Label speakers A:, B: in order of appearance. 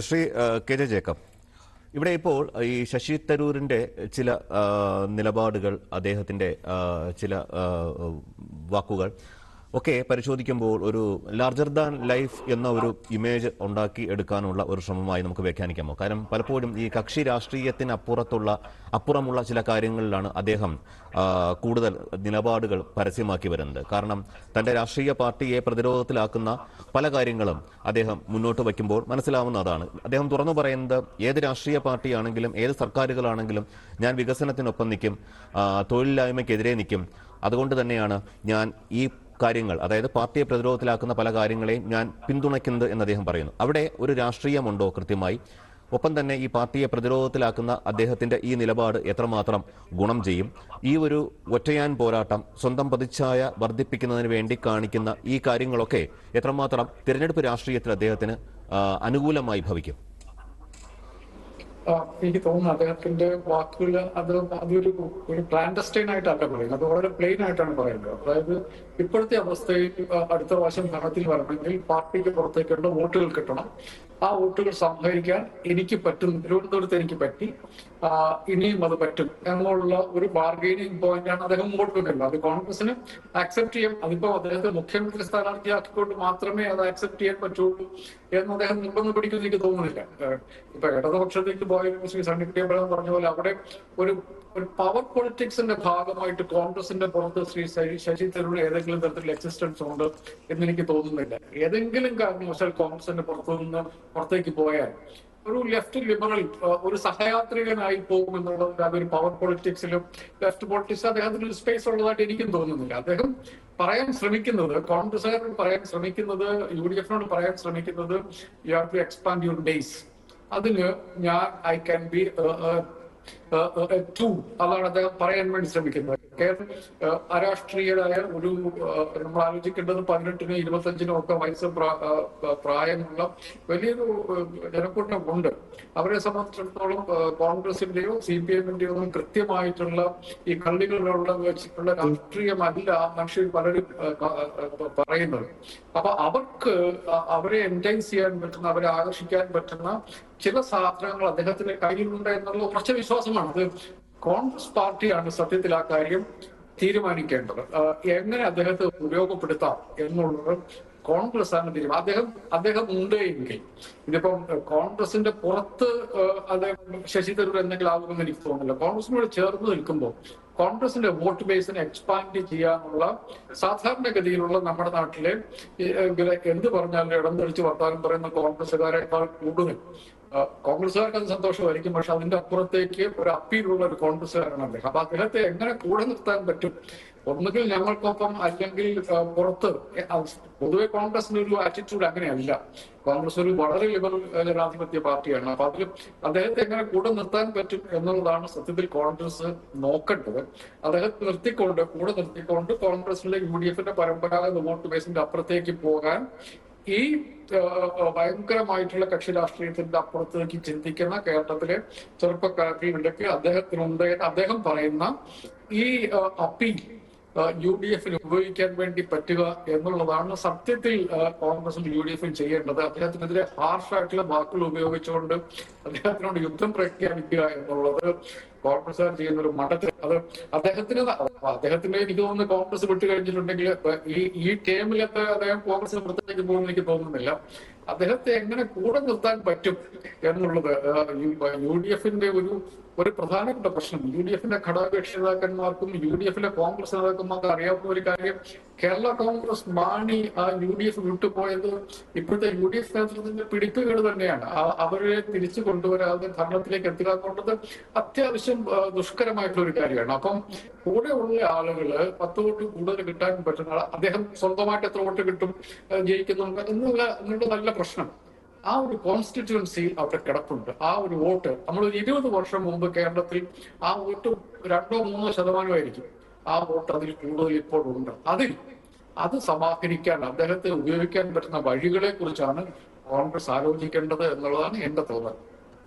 A: Shri K J Jacob ഇവിടെ ഇപ്പോൾ ഈ ശശി തരൂരിന്റെ ചില നിലപാടുകൾ അദ്ദേഹത്തിന്റെ ചില വാക്കുകൾ ഒക്കെ പരിശോധിക്കുമ്പോൾ ഒരു ലാർജർ ദാൻ ലൈഫ് എന്ന ഒരു ഇമേജ് ഉണ്ടാക്കി എടുക്കാനുള്ള ഒരു ശ്രമമായി നമുക്ക് വ്യാഖ്യാനിക്കാമോ? കാരണം പലപ്പോഴും ഈ കക്ഷി രാഷ്ട്രീയത്തിനപ്പുറത്തുള്ള അപ്പുറമുള്ള ചില കാര്യങ്ങളിലാണ് അദ്ദേഹം കൂടുതൽ നിലപാടുകൾ പരസ്യമാക്കി വരുന്നത്. കാരണം തന്റെ രാഷ്ട്രീയ പാർട്ടിയെ പ്രതിരോധത്തിലാക്കുന്ന പല കാര്യങ്ങളും അദ്ദേഹം മുന്നോട്ട് വയ്ക്കുമ്പോൾ മനസ്സിലാവുന്നതാണ്. അദ്ദേഹം തുറന്നു പറയുന്നത് ഏത് രാഷ്ട്രീയ പാർട്ടിയാണെങ്കിലും ഏത് സർക്കാരുകളാണെങ്കിലും ഞാൻ വികസനത്തിനൊപ്പം നിൽക്കും തൊഴിലില്ലായ്മയ്ക്കെതിരെ നിൽക്കും. അതുകൊണ്ട് തന്നെയാണ് ഞാൻ ഈ കാര്യങ്ങൾ അതായത് പാർട്ടിയെ പ്രതിരോധത്തിലാക്കുന്ന പല കാര്യങ്ങളെയും ഞാൻ പിന്തുണയ്ക്കുന്നത് എന്ന് അദ്ദേഹം പറയുന്നു. അവിടെ ഒരു രാഷ്ട്രീയമുണ്ടോ കൃത്യമായി? ഒപ്പം തന്നെ ഈ പാർട്ടിയെ പ്രതിരോധത്തിലാക്കുന്ന അദ്ദേഹത്തിന്റെ ഈ നിലപാട് എത്രമാത്രം ഗുണം ചെയ്യും? ഈ ഒരു ഒറ്റയാൻ പോരാട്ടം സ്വന്തം പ്രതിച്ഛായ വർദ്ധിപ്പിക്കുന്നതിന് വേണ്ടി കാണിക്കുന്ന ഈ കാര്യങ്ങളൊക്കെ എത്രമാത്രം തിരഞ്ഞെടുപ്പ് രാഷ്ട്രീയത്തിൽ അദ്ദേഹത്തിന് അനുകൂലമായി ഭവിക്കും?
B: എനിക്ക് തോന്നുന്നു അദ്ദേഹത്തിന്റെ വാക്കുകൾ അത് അതൊരു ഒരു ക്ലാൻഡസ്റ്റൈൻ ആയിട്ടല്ല പറയുന്നത്. അത് വളരെ പ്ലെയിൻ ആയിട്ടാണ് പറയുന്നത്. അതായത് ഇപ്പോഴത്തെ അവസ്ഥയിൽ അടുത്ത പ്രാവശ്യം ഭരണത്തിൽ വരണമെങ്കിൽ പാർട്ടിക്ക് പുറത്തേക്കുള്ള വോട്ടുകൾ കിട്ടണം. ആ വോട്ടുകൾ സംഭരിക്കാൻ എനിക്ക് പറ്റും തിരുവനന്തപുരത്ത് എനിക്ക് പറ്റി. ഇനിയും അത് പറ്റും. എന്നുള്ള ഒരു ബാർഗൈനിങ് പോയിന്റാണ് അദ്ദേഹം മുമ്പോട്ട് വെക്കുന്നത് അത് കോൺഗ്രസിന് ആക്സെപ്റ്റ് ചെയ്യാം. അതിപ്പോ അദ്ദേഹത്തെ മുഖ്യമന്ത്രി സ്ഥാനാർത്ഥിയാക്കിക്കൊണ്ട് മാത്രമേ അത് അക്സെപ്റ്റ് ചെയ്യാൻ പറ്റുള്ളൂ എന്ന് അദ്ദേഹം നിർബന്ധം പിടിക്കുമെന്ന് എനിക്ക് തോന്നുന്നില്ല. ഇപ്പൊ ഇടതുപക്ഷത്തേക്ക് പോയ ശ്രീ സണ്ണിക്കുട്ടിയമ്പലം പറഞ്ഞ പോലെ അവിടെ ഒരു ഒരു പവർ പൊളിറ്റിക്സിന്റെ ഭാഗമായിട്ട് കോൺഗ്രസിന്റെ പുറത്ത് ശ്രീ ശശി തരൂർ ഏതെങ്കിലും തരത്തിലുള്ള എക്സിസ്റ്റൻസ് ഉണ്ട് എന്ന് എനിക്ക് തോന്നുന്നില്ല. ഏതെങ്കിലും കാരണവശാൽ കോൺഗ്രസിന്റെ പുറത്തു നിന്ന് പുറത്തേക്ക് പോയാൽ ഒരു ലെഫ്റ്റ് ലിബറൽ ഒരു സഹയാത്രികനായി പോകും എന്നുള്ളത് അതൊരു പവർ പൊളിറ്റിക്സിലും ലെഫ്റ്റ് പൊളിറ്റിക്സ് അദ്ദേഹത്തിന് സ്പേസ് ഉള്ളതായിട്ട് എനിക്കും തോന്നുന്നില്ല. അദ്ദേഹം പറയാൻ ശ്രമിക്കുന്നത് കോൺഗ്രസുകാരോട് പറയാൻ ശ്രമിക്കുന്നത് യു ഡി എഫിനോട് പറയാൻ ശ്രമിക്കുന്നത് you have to expand your base അതിന് ഞാൻ ഐ ക്യാൻ ബി ടു അതാണ് അദ്ദേഹം പറയാൻ വേണ്ടി ശ്രമിക്കുന്നത്. കേരളം അരാഷ്ട്രീയരായ ഒരു നമ്മൾ ആലോചിക്കേണ്ടത് പതിനെട്ടിനും ഇരുപത്തഞ്ചിനും ഒക്കെ വയസ്സ് പ്രാ- പ്രായമുള്ള വലിയൊരു ജനക്കൂട്ടം ഉണ്ട്. അവരെ സംബന്ധിച്ചിടത്തോളം കോൺഗ്രസിന്റെയോ സി പി എമ്മിന്റെയോ ഒന്നും കൃത്യമായിട്ടുള്ള ഈ കള്ളികളിലുള്ള വെച്ചിട്ടുള്ള രാഷ്ട്രീയമല്ല മനുഷ്യർ പലരും പറയുന്നത്. അപ്പൊ അവർക്ക് അവരെ എന്റൈസ് ചെയ്യാൻ പറ്റുന്ന അവരെ ആകർഷിക്കാൻ പറ്റുന്ന ചില സാധനങ്ങൾ അദ്ദേഹത്തിന്റെ കയ്യിലുണ്ട് എന്നുള്ള ഉറച്ച വിശ്വാസമാണ്. അത് കോൺഗ്രസ് പാർട്ടിയാണ് സത്യത്തിൽ ആ കാര്യം തീരുമാനിക്കേണ്ടത്. എങ്ങനെ അദ്ദേഹത്തെ ഉപയോഗപ്പെടുത്താം എന്നുള്ളത് കോൺഗ്രസ് ആണ് തീരുമാനം. അദ്ദേഹം അദ്ദേഹം ഉണ്ട് എങ്കിൽ. ഇതിപ്പം കോൺഗ്രസിന്റെ പുറത്ത് അദ്ദേഹം ശശി തരൂർ എന്തെങ്കിലും ആകുമെന്ന് എനിക്ക് തോന്നുന്നില്ല. കോൺഗ്രസിനോട് ചേർന്ന് നിൽക്കുമ്പോൾ കോൺഗ്രസിന്റെ വോട്ട് ബേസിനെ എക്സ്പാൻഡ് ചെയ്യാനുള്ള സാധാരണഗതിയിലുള്ള നമ്മുടെ നാട്ടിലെ എന്ത് പറഞ്ഞാലും ഇടം തെളിച്ച് വർത്താനം പറയുന്ന കോൺഗ്രസ്സുകാരെക്കാൾ കൂടുതൽ. കോൺഗ്രസ്സുകാർക്ക് അത് സന്തോഷമായിരിക്കും. പക്ഷെ അതിന്റെ അപ്പുറത്തേക്ക് ഒരു അപ്പീലുള്ള ഒരു കോൺഗ്രസ്സുകാരാണ് അദ്ദേഹം. അപ്പൊ അദ്ദേഹത്തെ എങ്ങനെ കൂടെ നിർത്താൻ പറ്റും? ഒന്നുകിൽ ഞങ്ങൾക്കൊപ്പം അല്ലെങ്കിൽ പുറത്ത് പൊതുവെ കോൺഗ്രസിന്റെ ഒരു ആറ്റിറ്റ്യൂഡ് അങ്ങനെയല്ല. കോൺഗ്രസ് ഒരു വളരെ ലിബറൽ ജനാധിപത്യ പാർട്ടിയാണ്. അപ്പൊ അതിൽ അദ്ദേഹത്തെ എങ്ങനെ കൂടെ നിർത്താൻ പറ്റും എന്നുള്ളതാണ് സത്യത്തിൽ കോൺഗ്രസ് നോക്കേണ്ടത്. അദ്ദേഹത്തെ നിർത്തിക്കൊണ്ട് കൂടെ നിർത്തിക്കൊണ്ട് കോൺഗ്രസിലെ യു ഡി എഫിന്റെ പരമ്പരാഗത വോട്ട് ബേസിന്റെ അപ്പുറത്തേക്ക് പോകാൻ ഈ ഭയങ്കരമായിട്ടുള്ള കക്ഷി രാഷ്ട്രീയത്തിന്റെ അപ്പുറത്തേക്ക് ചിന്തിക്കുന്ന കേരളത്തിലെ ചെറുപ്പക്കാർക്കിടയ്ക്ക് അദ്ദേഹത്തിനുണ്ട് അദ്ദേഹം പറയുന്ന ഈ അപ്പീൽ യു ഡി എഫിന് ഉപയോഗിക്കാൻ വേണ്ടി പറ്റുക എന്നുള്ളതാണ് സത്യത്തിൽ കോൺഗ്രസും യു ഡി എഫും ചെയ്യേണ്ടത്. അദ്ദേഹത്തിനെതിരെ ഹാർഷായിട്ടുള്ള വാക്കുകൾ ഉപയോഗിച്ചുകൊണ്ട് അദ്ദേഹത്തിനോട് യുദ്ധം പ്രഖ്യാപിക്കുക എന്നുള്ളത് കോൺഗ്രസ്സുകാർ ചെയ്യുന്ന ഒരു മഠത്തിൽ. അത് അദ്ദേഹത്തിന് അദ്ദേഹത്തിന്റെ എനിക്ക് തോന്നുന്നു കോൺഗ്രസ് വിട്ടു കഴിഞ്ഞിട്ടുണ്ടെങ്കിൽ ഈ ഈ ടേമിലൊക്കെ അദ്ദേഹം കോൺഗ്രസിന് പുറത്തേക്ക് പോകുമെന്ന് എനിക്ക് തോന്നുന്നില്ല. അദ്ദേഹത്തെ എങ്ങനെ കൂടെ നിർത്താൻ പറ്റും എന്നുള്ളത് യു ഡി എഫിന്റെ ഒരു ഒരു പ്രധാനപ്പെട്ട പ്രശ്നം. യു ഡി എഫിന്റെ ഘടകകക്ഷി നേതാക്കന്മാർക്കും യു ഡി എഫിലെ കോൺഗ്രസ് നേതാക്കന്മാർക്കും അറിയാവുന്ന ഒരു കാര്യം കേരള കോൺഗ്രസ് മാണി ആ യു ഡി എഫ് വിട്ടുപോയത് ഇപ്പോഴത്തെ യു ഡി എഫ് നേതൃത്വത്തിന്റെ പിടിപ്പുകേട് തന്നെയാണ്. അവരെ തിരിച്ചു കൊണ്ടുവരാതെ ഭരണത്തിലേക്ക് എത്തുക എന്നുള്ളത് അത്യാവശ്യം ദുഷ്കരമായിട്ടുള്ള ഒരു കാര്യമാണ്. അപ്പം കൂടെ ഉള്ള ആളുകൾ പത്ത് വോട്ട് കൂടുതൽ കിട്ടാൻ പറ്റുന്ന അദ്ദേഹം സ്വന്തമായിട്ട് എത്ര വോട്ട് കിട്ടും ജയിക്കുന്നുണ്ട് എന്നുള്ള നല്ല പ്രശ്നം. ആ ഒരു കോൺസ്റ്റിറ്റ്യുവൻസിയിൽ അവിടെ കിടപ്പുണ്ട്. ആ ഒരു വോട്ട് നമ്മൾ ഒരു ഇരുപത് വർഷം മുമ്പ് കേരളത്തിൽ ആ വോട്ട് രണ്ടോ മൂന്നോ ശതമാനമായിരിക്കും ആ വോട്ട് അതിൽ കൂടുതൽ ഇപ്പോൾ ഉണ്ട്. അതിൽ അത് സമാഹരിക്കാൻ അദ്ദേഹത്തെ ഉപയോഗിക്കാൻ പറ്റുന്ന വഴികളെ കുറിച്ചാണ് കോൺഗ്രസ് ആലോചിക്കേണ്ടത് എന്നുള്ളതാണ് എന്റെ തോന്നൽ.